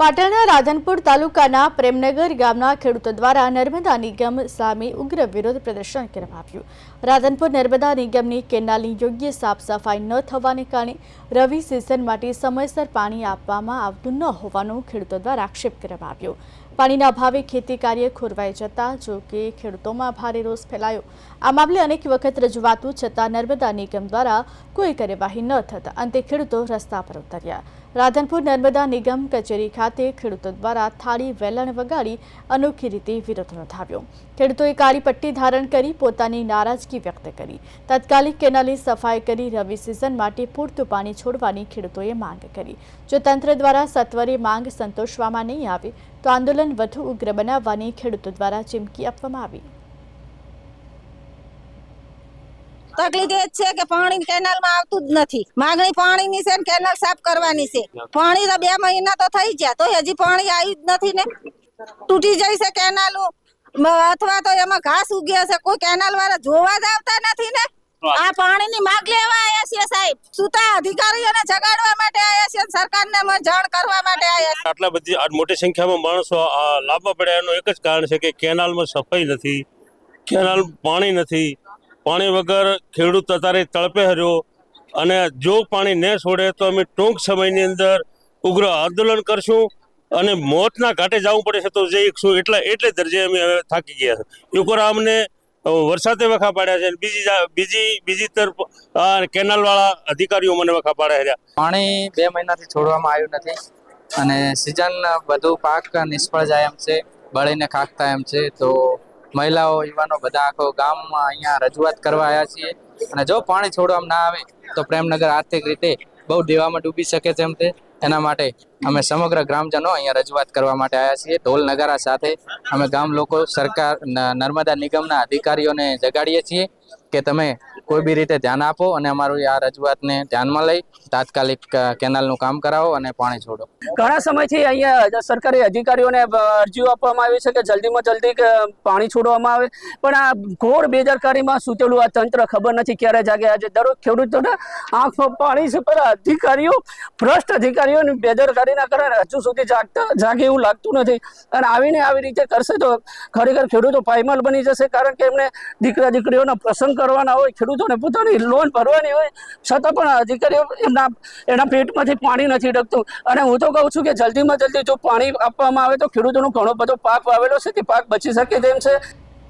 પાટણના રાધનપુર તાલુકાના પ્રેમનગર ગામના ખેડૂતો દ્વારા નર્મદા નિગમ સામે ઉગ્ર વિરોધ પ્રદર્શન કરવામાં આવ્યું. રાધનપુર નર્મદા નિગમની કેનાલની યોગ્ય સાફ સફાઈ ન થવાને કારણે રવિ સિઝન માટે સમયસર પાણી આપવામાં આવતું ન હોવાનો ખેડૂતો દ્વારા આક્ષેપ કરવામાં આવ્યો. પાણીના અભાવે ખેતી કાર્ય ખોરવાઈ જતા જો કે ખેડૂતોમાં ભારે રોષ ફેલાયો. આ મામલે અનેક વખત રજૂઆતો છતાં નર્મદા નિગમ દ્વારા કોઈ કાર્યવાહી ન થતા અંતે ખેડૂતો રસ્તા પર ઉતર્યા. રાધનપુર નર્મદા નિગમ કચેરી ખાતે ખેડૂતો દ્વારા થાળી, વેલણ વગાડી અનોખી રીતે વિરોધ નોંધાવ્યો. ખેડૂતોએ કાળી પટ્ટી ધારણ કરી પોતાની નારાજગી વ્યક્ત કરી. તાત્કાલિક કેનાલની સફાઈ કરી રવિ સિઝન માટે પૂરતું પાણી છોડવાની ખેડૂતોએ માંગ કરી. જો તંત્ર દ્વારા સત્વરે માંગ સંતોષવામાં નહીં આવે તો આંદોલન વધુ ઉગ્ર બનાવવાની ખેડૂતો દ્વારા ચીમકી આપવામાં આવી. તકલીફ એ છે કે પાણી કેનાલમાં આવતું જ નથી. માગણી પાણીની છે ને કેનાલ સાફ કરવાની છે. પાણી તો બે મહિના તો થઈ ગયા તો હજી પાણી આવ્યું જ નથી ને. તૂટી જાય છે કેનાલો. અથવા તો એમાં ઘાસ ઉગ્યા છે કોઈ કેનાલ વાળા જોવા જ આવતા નથી ને. આ પાણીની માગ લેવા સુતા અધિકારીઓને જગાડવા માટે આવ્યા છીએ સરકારને જાણ કરવા માટે આવ્યા છે. આટલા બધી મોટી સંખ્યામાં માણસો આ પડ્યા એનું એક જ કારણ છે કે કેનાલમાં સફાઈ નથી, કેનાલ પાણી નથી, પાણી વગર ખેડૂત અત્યારે તળપે હર્યો અને જો પાણી ન છોડે તો અમે ટૂંક સમયની અંદર ઉગ્ર આંદોલન કરશું અને મોતના ઘાટે જવું પડે છે તો જઈશું એટલા, એટલે દરજે અમે હવે થાકી ગયા છે. ઉપર અમને વરસાદે વખા પાડ્યા છે. બીજી બીજી બીજી તરફ કેનાલવાળા અધિકારીઓ મને વખા પાડ્યા છે. પાણી બે મહિનાથી છોડવામાં આવ્યું નથી અને સિઝન બધું પાક નિષ્ફળ જાય એમ છે, બળીને ખાકતા એમ છે. તો મહિલાઓ, યુવાનો બધા આખો ગામમાં અહીંયા રજૂઆત કરવા આવ્યા છીએ. અને જો પાણી છોડવામાં ના આવે તો પ્રેમનગર આર્થિક રીતે બહુ દેવામાં ડૂબી શકે છે એમ છે એના માટે અમે સમગ્ર ગ્રામજનો અહીંયા રજૂઆત કરવા માટે આવ્યા છીએ. ઢોલ નગારા સાથે અમે ગામ લોકો સરકાર નર્મદા નિગમના અધિકારીઓને જગાડીએ છીએ કે તમે કોઈ બી રીતે ધ્યાન આપો અને અમારું આ રજૂઆતને ધ્યાનમાં લઈ તાત્કાલિક કેનાલ કેનાલનું કામ કરાવો અને પાણી છોડો. ઘણા સમયથી અહીંયા સરકારી અધિકારીઓને અરજીઓ આપવામાં આવી છે કે જલ્દીમાં જલ્દી પાણી છોડવામાં આવે. પણ આ ઘોર બેદરકારીમાં સૂતેલું આ તંત્ર ખબર નથી ક્યારે જાગે. આજે દરરોજ ખેડૂતોને આંખમાં પાણી છે, પણ અધિકારીઓ, ભ્રષ્ટ અધિકારીઓની બેદરકારીના કારણે હજુ સુધી જાગતા, જાગે એવું લાગતું નથી. અને આવીને આવી રીતે કરશે તો ખરેખર ખેડૂતો પાયમાલ બની જશે, કારણ કે એમને દીકરા દીકરીઓના પ્રસંગ કરવાના હોય ખેડૂતોને પોતાની લોન ભરવાની હોય, છતાં પણ અધિકારીઓ એમના, એના પેટમાંથી પાણી નથી ડકતું અને હું તો કહું છું કે જલ્દીમાં જલ્દી જો પાણી આપવામાં આવે તો ખેડૂતોનો ઘણો બધો પાક વાવેલો છે, તે પાક બચી શકે તેમ છે.